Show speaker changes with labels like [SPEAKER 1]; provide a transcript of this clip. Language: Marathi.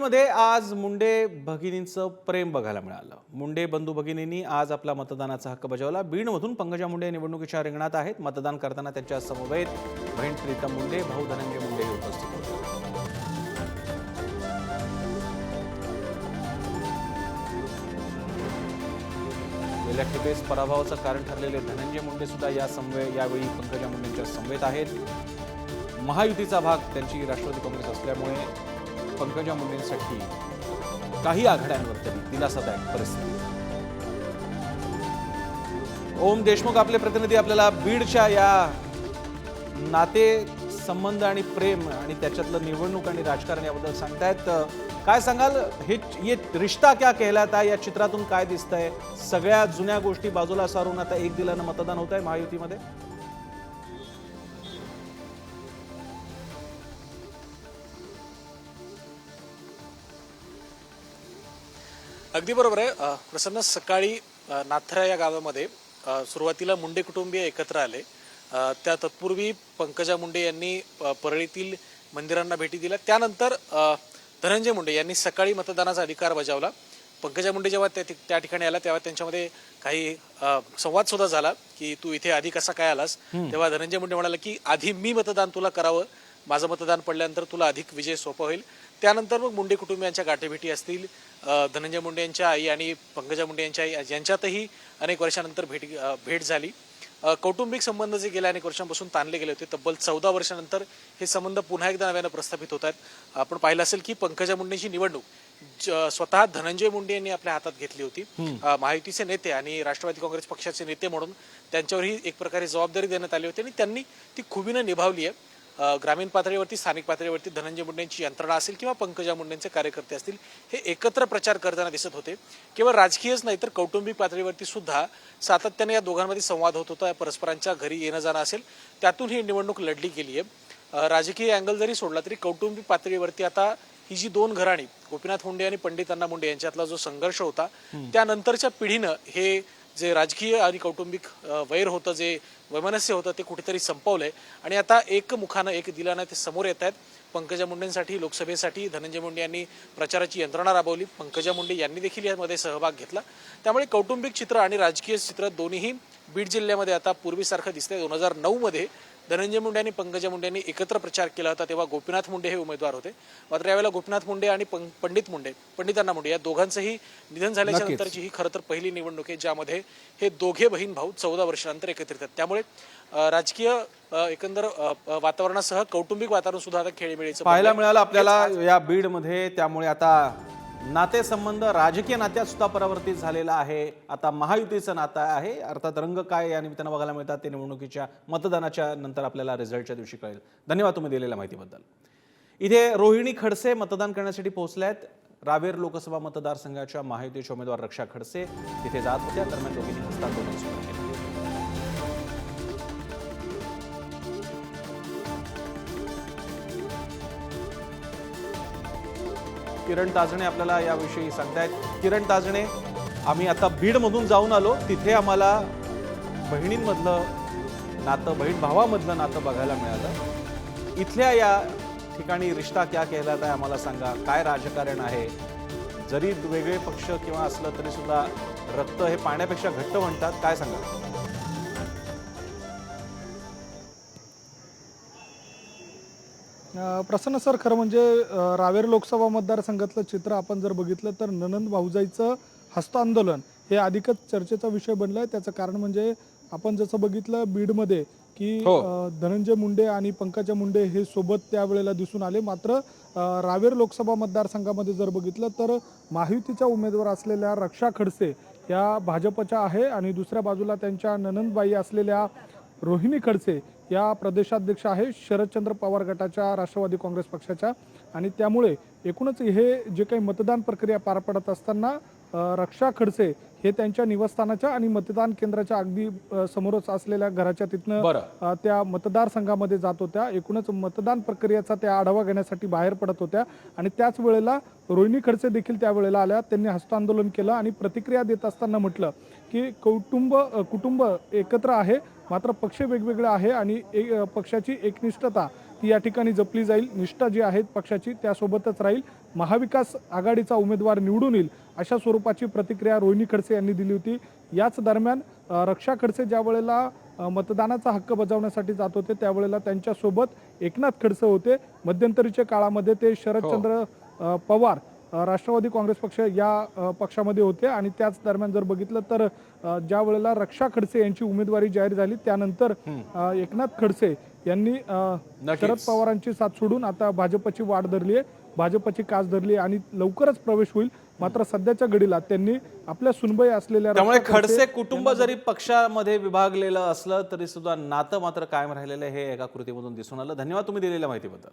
[SPEAKER 1] बीडमध्ये आज मुंडे भगिनींचं प्रेम बघायला मिळालं. मुंडे बंधू भगिनींनी आज आपला मतदानाचा हक्क बजावला. बीडमधून पंकजा मुंडे निवडणुकीच्या रिंगणात आहेत. मतदान करताना त्यांच्या समवेत बहीण प्रीतम मुंडे भाऊ धनंजय मुंडे हे उपस्थित होते. गेल्या खेपेस पराभवाचं कारण ठरलेले धनंजय मुंडे सुद्धा या समवे यावेळी पंकजा मुंडेंच्या समवेत आहेत. महायुतीचा भाग त्यांची राष्ट्रवादी काँग्रेस असल्यामुळे पंकजा मुंडेंसाठी काही आघाड्यांवर तरी दिलासादायक परिस्थिती. ओम देशमुख आपले प्रतिनिधी आपल्याला बीडच्या या नाते संबंध आणि प्रेम आणि त्याच्यातलं निवडणूक आणि राजकारण याबद्दल सांगतायत. काय सांगाल? हे ये रिश्ता क्या कहलाता या चित्रातून काय दिसतंय? सगळ्या जुन्या गोष्टी बाजूला सारून आता एक दिलानं मतदान होत आहे महायुतीमध्ये.
[SPEAKER 2] अगदी बरोबर आहे. प्रसन्न सकाळी नाथरा या गावामध्ये सुरुवातीला मुंडे कुटुंबीय एकत्र आले. त्या तत्पूर्वी पंकजा मुंडे यांनी परळीतील मंदिरांना भेटी दिल्या. त्यानंतर धनंजय मुंडे यांनी सकाळी मतदानाचा अधिकार बजावला. पंकजा मुंडे जेव्हा त्या त्या ठिकाणी आला तेव्हा त्यांच्यामध्ये काही संवाद सुद्धा झाला की तू इथे आधी कसा काय आलास? तेव्हा धनंजय मुंडे म्हणाला की आधी मी मतदान तुला करावं माझं मतदान पडल्यानंतर तुला अधिक विजय सोपा होईल. त्यानंतर मग मुंडे कुटुंबियांच्या गाठीभेटी असतील. धनंजय मुंडे यांच्या आई आणि पंकजा मुंडे यांच्या आई यांच्यातही अनेक वर्षानंतर भेट भेट झाली. कौटुंबिक संबंध जे गेल्या अनेक वर्षांपासून ताणले गेले होते. तब्बल चौदा वर्षानंतर हे संबंध पुन्हा एकदा नव्यानं प्रस्थापित होत आहेत. आपण पाहिलं असेल की पंकजा मुंडेंची निवडणूक स्वतः धनंजय मुंडे यांनी आपल्या हातात घेतली होती. महायुतीचे नेते आणि राष्ट्रवादी काँग्रेस पक्षाचे नेते म्हणून त्यांच्यावरही एक प्रकारे जबाबदारी देण्यात आली होती आणि त्यांनी ती खुबीनं निभावली आहे. ग्रामीण पातळीवरती स्थानिक पातळीवरती धनंजय मुंडेंची यंत्रणा असेल किंवा पंकजा मुंडेंचे कार्यकर्ते असतील हे एकत्र प्रचार करताना दिसत होते. केवळ राजकीयच नाही तर कौटुंबिक पातळीवरती सुद्धा सातत्याने या दोघांमध्ये संवाद होत होता. परस्परांच्या घरी येणं जाणं असेल त्यातून ही निवडणूक लढली गेली आहे राजकीय अँगल जरी सोडला तरी कौटुंबिक पातळीवरती आता ही जी दोन घराणी गोपीनाथ मुंडे आणि पंडित अण्णा मुंडे यांच्यातला जो संघर्ष होता त्यानंतरच्या पिढीनं हे जे राजकीय आणि कौटुंबिक वैर होतं जे वैमनस्य होतं ते कुठेतरी संपवलंय. आणि आता एक मुखानं एक दिलानं ते समोर येत आहेत. पंकजा मुंडेंसाठी लोकसभेसाठी धनंजय मुंडे यांनी प्रचाराची यंत्रणा राबवली. पंकजा मुंडे यांनी देखील यामध्ये सहभाग घेतला. त्यामुळे कौटुंबिक चित्र आणि राजकीय चित्र दोन्हीही बीड जिल्ह्यामध्ये आता पूर्वीसारखं दिसतंय. दोन हजार नऊमध्ये धनंजय मुंडे आणि पंकजा मुंडे यांनी एकत्र प्रचार केला होता तेव्हा गोपीनाथ मुंडे हे उमेदवार होते मात्र यावेळेला गोपीनाथ मुंडे आणि पंडित मुंडे पंडितांना मुंडे या दोघांचंही निधन झाल्याच्या. नंतरची ही खरं तर पहिली निवडणूक आहे ज्यामध्ये हे दोघे बहीण भाऊ चौदा वर्षानंतर एकत्रित आहेत त्यामुळे राजकीय एकंदर वातावरणासह कौटुंबिक वातावरण सुद्धा आता खेळीमेळीचं
[SPEAKER 1] पाहायला. मिळालं आपल्याला या बीडमध्ये त्यामुळे आता नातेसंबंध राजकीय नात्यात सुद्धा परावर्तित झालेला आहे. आता महायुतीचं नातं आहे. अर्थात रंग काय या निमित्तानं बघायला मिळतात ते निवडणुकीच्या मतदानाच्या नंतर आपल्याला रिझल्टच्या दिवशी कळेल. धन्यवाद तुम्ही दिलेल्या माहितीबद्दल. इथे रोहिणी खडसे मतदान करण्यासाठी पोहोचल्यात रावेर लोकसभा मतदारसंघाच्या महायुतीचे उमेदवार रक्षा खडसे. तिथे जात होत्या. दरम्यान दोघींनी हस्तांदोलन सुरू केलं. किरण ताजणे आपल्याला याविषयी सांगतायत. किरण ताजणे आम्ही आता बीडमधून जाऊन आलो. तिथे आम्हाला बहिणींमधलं नातं बहीण भावामधलं नातं बघायला मिळालं. इथल्या या ठिकाणी रिश्ता क्या कहलात आहे आम्हाला सांगा. काय राजकारण आहे? जरी वेगळे पक्ष किंवा असलं तरी सुद्धा रक्त हे पाण्यापेक्षा घट्ट म्हणतात. काय सांगा?
[SPEAKER 3] प्रसन्न सर खरं म्हणजे रावेर लोकसभा मतदारसंघातलं चित्र आपण जर बघितलं तर ननंद भाऊजाईचं हस्तांदोलन हे अधिकच चर्चेचा विषय बनलं आहे त्याचं कारण म्हणजे आपण जसं बघितलं बीडमध्ये की
[SPEAKER 1] हो.
[SPEAKER 3] धनंजय मुंडे आणि पंकजा मुंडे हे सोबत त्यावेळेला दिसून आले मात्र रावेर लोकसभा मतदारसंघामध्ये जर बघितलं तर महायुतीच्या उमेदवार असलेल्या रक्षा खडसे या भाजपच्या आहे आणि दुसऱ्या बाजूला त्यांच्या ननंदबाई असलेल्या रोहिणी खडसे या प्रदेशाध्यक्ष आहे शरदचंद्र पवार गटाच्या राष्ट्रवादी काँग्रेस पक्षाच्या. आणि त्यामुळे एकूणच हे जे काही मतदान प्रक्रिया पार पडत असताना रक्षा खडसे हे त्यांच्या निवासस्थानाच्या आणि मतदान केंद्राच्या अगदी समोरच असलेल्या घराच्या तिथनं त्या मतदारसंघामध्ये जात होत्या. एकूणच मतदान प्रक्रियेचा त्या आढावा घेण्यासाठी बाहेर पडत होत्या. आणि त्याच वेळेला रोहिणी खडसे देखील त्यावेळेला आल्या. त्यांनी हस्तांदोलन केलं आणि प्रतिक्रिया देत असताना म्हटलं की कौटुंब कुटुंब एकत्र आहे मात्र पक्ष वेगवेगळे आहे आणि ए- अ, पक्षाची एकनिष्ठता ती या ठिकाणी जपली जाईल. निष्ठा जी आहे पक्षाची त्यासोबतच राहील. महाविकास आघाडीचा उमेदवार निवडून येईल अशा स्वरूपाची प्रतिक्रिया रोहिणी खडसे यांनी दिली होती. याच दरम्यान रक्षा खडसे ज्या वेळेला मतदानाचा हक्क बजावण्यासाठी जात होते त्यावेळेला त्यांच्यासोबत एकनाथ खडसे होते. मध्यंतरीच्या काळामध्ये ते शरदचंद्र अ, पवार राष्ट्रवादी काँग्रेस पक्ष या पक्षामध्ये होते आणि त्याच दरम्यान जर बघितलं तर ज्या वेळेला रक्षा खडसे यांची उमेदवारी जाहीर झाली त्यानंतर एकनाथ खडसे यांनी. शरद पवारांची साथ सोडून आता भाजपची वाट धरली आहे. भाजपची कास धरली आणि लवकरच प्रवेश होईल. मात्र सध्याच्या घडीला त्यांनी आपल्या सुनबाई असलेल्या
[SPEAKER 1] त्यामुळे खडसे कुटुंब जरी पक्षामध्ये विभागलेलं असलं तरी सुद्धा नातं मात्र कायम राहिलेलं हे एका कृतीमधून दिसून आलं. धन्यवाद तुम्ही दिलेल्या माहितीबद्दल.